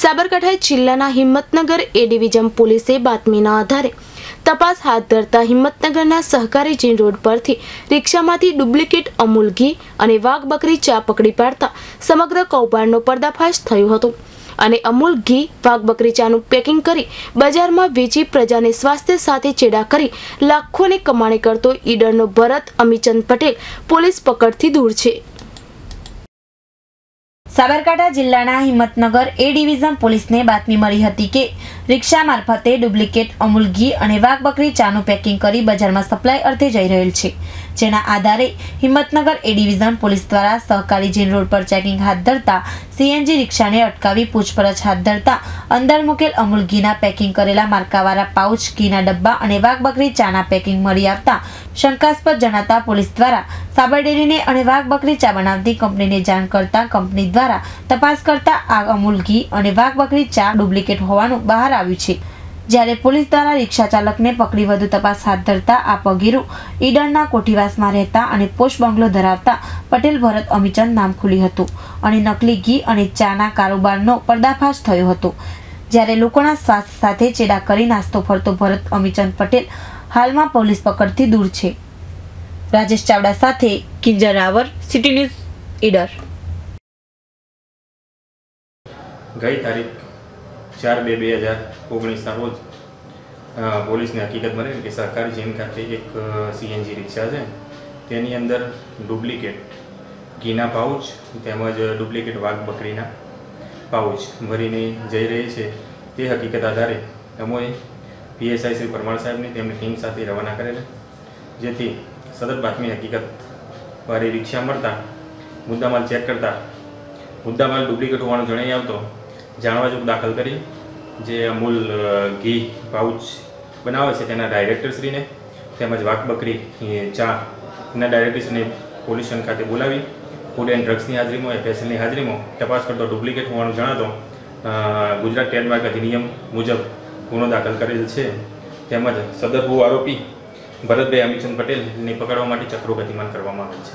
સાબરકાંઠા જિલ્લાના હિંમતનગર એ ડિવિઝન પોલીસે બાતમીના આધારે તપાસ હાથ ધરતા હિંમતનગરના સહકારી જીન રોડ પરથી રિક્ષામાંથી ડુપ્લિકેટ અમૂલ ઘી અને વાઘ બકરી ચા પકડી પાડતા સમગ્ર કૌભાંડનો પર્દાફાશ થયો હતો. અને અમૂલ ઘી વાઘ બકરી ચાનું પેકિંગ કરી બજારમાં વેચી પ્રજાને સ્વાસ્થ્ય સાથે ચેડા કરી લાખોની કમાણી કરતો ઈડરનો ભરત અમીચંદ પટેલ પોલીસ પકડથી દૂર છે. સાબરકાંઠા જિલ્લાના હિંમતનગર એ ડિવિઝન પોલીસને બાતમી મળી હતી કે રિક્ષા મારફતે ડુપ્લિકેટ અમૂલ ઘી અને વાઘ બકરી ચાનું પેકિંગ કરી બજારમાં સપ્લાય અર્થે જઈ રહેલ છે. જેના આધારે હિંમતનગર એ ડિવિઝન પોલીસ દ્વારા સહકારી જેન રોડ પર ચેકિંગ હાથ ધરતા સીએનજી રિક્ષાને અટકાવી પૂછપરછ હાથ ધરતા અંદર મૂકેલ અમૂલ ઘીના પેકિંગ કરેલા માર્કાવાળા પાઉચ, ઘીના ડબ્બા અને વાઘ બકરી ચાના પેકિંગ મળી આવતા શંકાસ્પદ જણાતા પોલીસ દ્વારા સાબર ડેરીને અને વાઘ બકરી ચા બનાવતી કંપનીને જાણ કરતા કંપની દ્વારા તપાસ કરતા આ અમૂલ ઘી અને વાઘ બકરી ચા ડુપ્લિકેટ હોવાનું બહાર આવ્યું છે. જ્યારે પોલીસ દ્વારા રિક્ષા ચાલકને પકડી વધુ તપાસ હાથ ધરતા આ પગીરું ઈડરના કોઠીવાસમાં રહેતા અને પોસ્ટ બંગલો ધરાવતા પટેલ ભરત અમીચંદ નામ ખુલ્યું હતું અને નકલી ઘી અને ચાના કારોબારનો પર્દાફાશ થયો હતો. જ્યારે લોકોના સ્વાસ્થ્ય સાથે ચેડા કરી નાસ્તો ફરતો ભરત અમીચંદ પટેલ હાલમાં પોલીસ પકડથી દૂર છે. રાજેશ ચાવડા સાથે કિંજલ રાવર, સિટી ન્યૂઝ, ઈડર. ગઈ તારીખ ચાર બે બે હજાર ઓગણીસના રોજ પોલીસને હકીકત મળેલી કે સરકારી જેન ખાતે એક સીએનજી રિક્ષા છે. તેની અંદર ડુપ્લિકેટ ઘીના પાઉચ તેમજ ડુપ્લિકેટ વાઘ બકરીના પાઉચ ભરીને જઈ રહી છે. તે હકીકત આધારે અમોએ પીએસઆઈ શ્રી પરમાર સાહેબની તેમની ટીમ સાથે રવાના કરેલા, જેથી સતત બાતમી હકીકત વાળી રિક્ષા મળતા મુદ્દામાલ ચેક કરતા મુદ્દામાલ ડુપ્લિકેટ હોવાનું જણાઈ આવતો, જાણવા જોગ દાખલ કરી, જે અમૂલ ઘી પાઉચ બનાવે છે તેના ડાયરેક્ટરશ્રીને તેમજ વાઘ બકરી ચા ચાના ડાયરેક્ટરશ્રીને પોલીસ સ્ટેશન ખાતે બોલાવી ફૂડ એન્ડ ડ્રગ્સની હાજરીમાં એફએસએલની હાજરીમાં તપાસ કરતો ડુપ્લિકેટ હોવાનું જણાતો ગુજરાત ટ્રેડમાર્ક અધિનિયમ મુજબ ગુનો દાખલ કરેલ છે. તેમજ સદર આરોપી ભરતભાઈ અમીચંદ પટેલને પકડવા માટે ચક્રો ગતિમાન કરવામાં આવેલ છે.